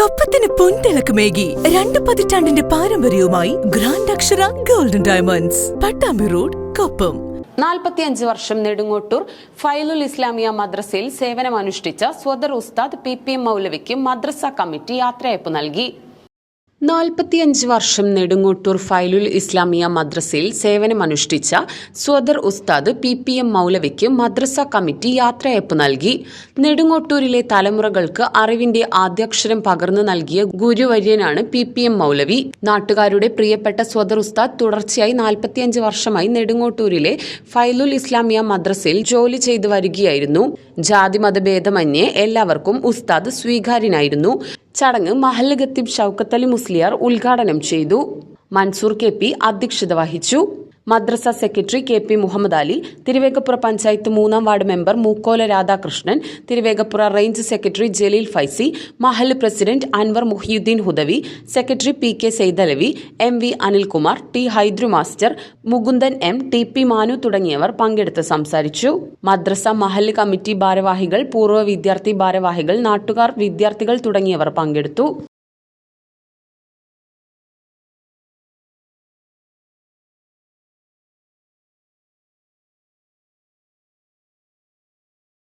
കൊപ്പത്തിന് പൊൻതിളക്കമേകി രണ്ട് പതിറ്റാണ്ടിന്റെ പാരമ്പര്യവുമായി grand Akshara golden diamonds Pattambi road Koppam. നാൽപ്പത്തിയഞ്ച് വർഷം നെടുങ്ങോട്ടൂർ ഫൈലുൽ ഇസ്ലാമിയ മദ്രസയിൽ സേവനമനുഷ്ഠിച്ച സ്വദർ ഉസ്താദ് പി പി എം മൗലവിക്ക് മദ്രസ കമ്മിറ്റി യാത്രയയപ്പ് നൽകി. നാൽപ്പത്തിയഞ്ച് വർഷം നെടുങ്ങോട്ടൂർ ഫൈലുൽ ഇസ്ലാമിയ മദ്രസയിൽ സേവനമനുഷ്ഠിച്ച സ്വദർ ഉസ്താദ് പി പി എം മൗലവിക്ക് മദ്രസ കമ്മിറ്റി യാത്രയയപ്പ് നൽകി. നെടുങ്ങോട്ടൂരിലെ തലമുറകൾക്ക് അറിവിന്റെ ആദ്യാക്ഷരം പകർന്നു നൽകിയ ഗുരുവര്യനാണ് പി പി എം മൗലവി. നാട്ടുകാരുടെ പ്രിയപ്പെട്ട സ്വദർ ഉസ്താദ് തുടർച്ചയായി നാൽപ്പത്തിയഞ്ച് വർഷമായി നെടുങ്ങോട്ടൂരിലെ ഫൈലുൽ ഇസ്ലാമിയ മദ്രസയിൽ ജോലി ചെയ്തു വരികയായിരുന്നു. ജാതിമതഭേദമന്യേ എല്ലാവർക്കും ഉസ്താദ് സ്വീകാര്യനായിരുന്നു. ചടങ്ങ് മഹല്ല് ഖത്തീബ് ഷൌക്കത്ത് മുസ്ലിയാർ ഉദ്ഘാടനം ചെയ്തു. മൻസൂർ കെ പി അധ്യക്ഷത വഹിച്ചു. മദ്രസ secretary K P Muhammad Ali Thiruvegappura panchayat മൂന്നാം ward member Mookkola Radhakrishnan Thiruvegappura range secretary Jaleel Faizi മഹല്ല് president Anwar Muhiyudheen Hudawi secretary P K Saithalavi M V Anilkumar T Hydru master Mukundan M T P Manu തുടങ്ങിയവർ പങ്കെടുത്ത് സംസാരിച്ചു. മദ്രസ മഹല്ല് committee ഭാരവാഹികൾ പൂർവ വിദ്യാർത്ഥി ഭാരവാഹികൾ നാട്ടുകാർ വിദ്യാർത്ഥികൾ തുടങ്ങിയവർ പങ്കെടുത്തു.